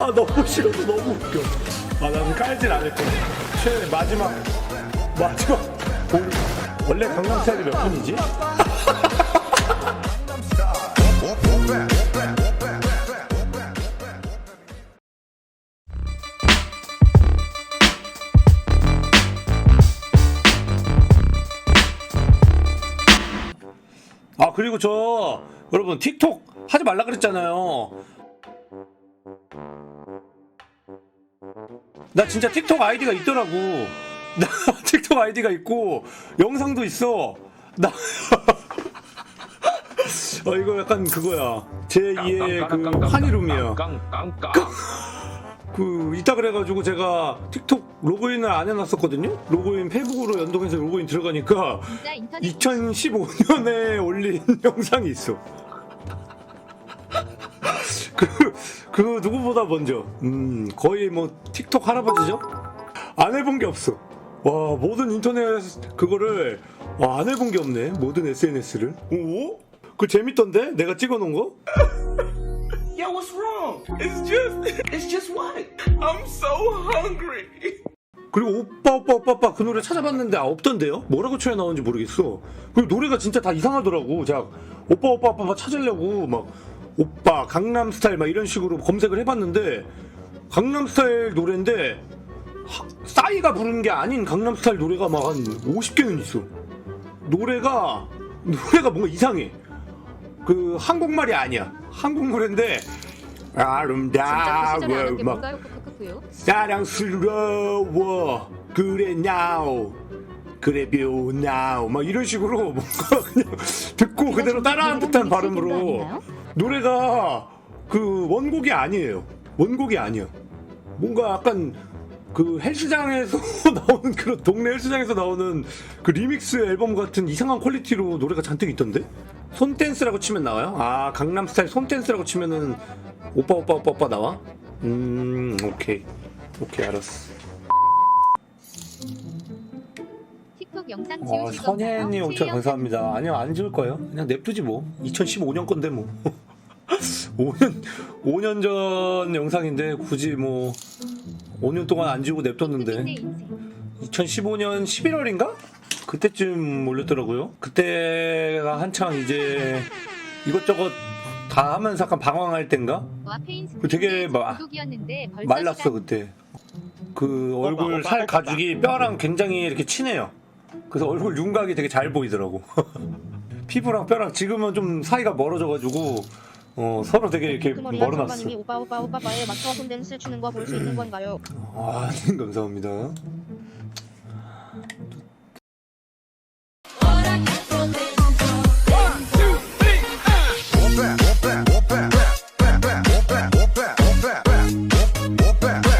아 너무 싫어서 너무 웃겨. 아 나는 깔진 않을 거야. 최 마지막 마지막 공 원래 강남 스타일이 몇 분이지? 아 그리고 저 여러분 틱톡 하지 말라 그랬잖아요. 나 진짜 틱톡 아이디가 있더라고. 나 틱톡 아이디가 있고 영상도 있어. 나 어, 이거 약간 그거야. 제 2의 그 환희룸이야. 그 이따 그래가지고 제가 틱톡 로그인을 안 해놨었거든요. 로그인 페북으로 연동해서 로그인 들어가니까 진짜 인터넷 2015년에 올린 영상이 있어. 그, 그 누구보다 먼저. 음, 거의 뭐 틱톡 할아버지죠? 안 해본 게 없어. 와, 모든 인터넷 그거를 와, 안 해본 게 없네. 모든 SNS를. 오? 그 재밌던데? 내가 찍어놓은 거? Yo, what's wrong? It's just, it's just what? I'm so hungry. 그리고 오빠 오빠 오빠 오빠 그 노래 찾아봤는데 아, 없던데요? 뭐라고 쳐야 나오는지 모르겠어. 그리고 노래가 진짜 다 이상하더라고. 자 오빠 오빠 오빠 막 찾으려고 막 오빠 강남 스타일 막 이런 식으로 검색을 해봤는데 강남 스타일 노래인데 하- 싸이가 부르는 게 아닌 강남 스타일 노래가 막 한 50개는 있어. 노래가 노래가 뭔가 이상해. 그 한국말이 아니야. 한국 노래인데 아름다워 막. 사랑스러워 그래 now 그래 뷰 now 막 이런 식으로 뭔가 그냥 듣고 그대로 따라한 듯한 발음으로? 노래가 그 원곡이 아니에요. 원곡이 아니야. 뭔가 약간 그 헬스장에서 나오는 그런 동네 헬스장에서 나오는 그 리믹스 앨범 같은 이상한 퀄리티로 노래가 잔뜩 있던데? 손 댄스라고 치면 나와요? 아 강남 스타일 손 댄스라고 치면은 오빠 오빠 오빠 오빠 나와? 음 오케이. 오케이 알았어 영상 아 지우실 선혜님 건가요? 엄청 최애 감사합니다 아니요 안 지울 거예요 그냥 냅두지 뭐 2015년 건데 뭐 5년 5년 전 영상인데 굳이 뭐 5년 동안 안 지우고 냅뒀는데 흑인의 인생. 2015년 11월인가? 그때쯤 올렸더라고요. 그때가 한창 이제 이것저것 다 하면서 약간 방황할 땐가? 와 페인 그 되게 구독이었는데 벌써 말랐어 시간- 그때. 그 얼굴 살 가죽이 뼈랑 굉장히 이렇게 친해요. 그래서 얼굴 윤곽이 되게 잘 보이더라고. 피부랑 뼈랑 지금은 좀 사이가 멀어져가지고 어, 서로 되게 이렇게 그 머리랑 멀어놨어. 장관님이 오빠 오빠 오빠빠에 맞춰 손댄스 추는 거 볼 수 있는 건가요? 아, 감사합니다. 오빠 오빠